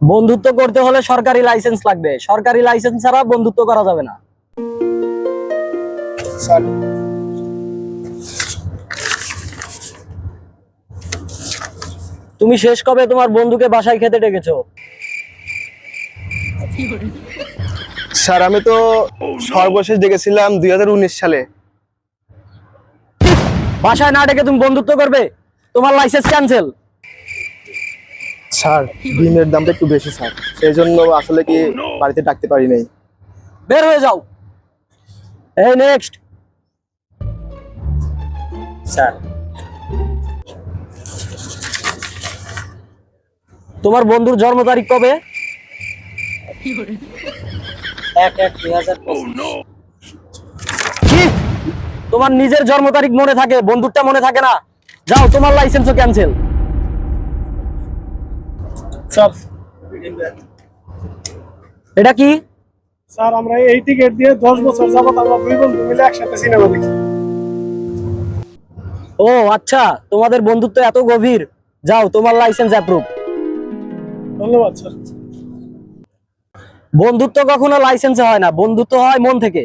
বন্ধুত্ব করতে হলে সরকারি লাইসেন্স লাগবে। সরকারি লাইসেন্স ছাড়া বন্ধুত্ব করা যাবে না। তুমি শেষ কবে তোমার বন্ধুকে বাসায় খেতে ডেকেছো? স্যার আমি তো সর্বশেষ দেখেছিলাম দুই হাজার উনিশ সালে। বাসায় না ডেকে তুমি বন্ধুত্ব করবে? তোমার লাইসেন্স ক্যান্সেল স্যার ডিমের দামটা একটু বেশি স্যার সেই জন্য আসলে কি বাড়িতে ডাকতে পারি নাই। বের হয়ে যাও। এই নেক্সট স্যার। তোমার বন্ধুর জন্ম তারিখ কবে? তোমার নিজের জন্ম তারিখ মনে থাকে, বন্ধুরটা মনে থাকে না? যাও, তোমার লাইসেন্সও ক্যান্সেল স্যার। এটা কি? স্যার আমরা এই টিকিট দিয়ে দশ বছর যাবত আমরা দুই বন্ধু মিলে একসাথে সিনেমা দেখি। ও আচ্ছা তোমাদের বন্ধুত্ব এত গভীর। যাও তোমার লাইসেন্স অ্যাপ্রুভ ধন্যবাদ স্যার। বন্ধুত্ব কখনো লাইসেন্সে হয় না বন্ধুত্ব হয় মন থেকে।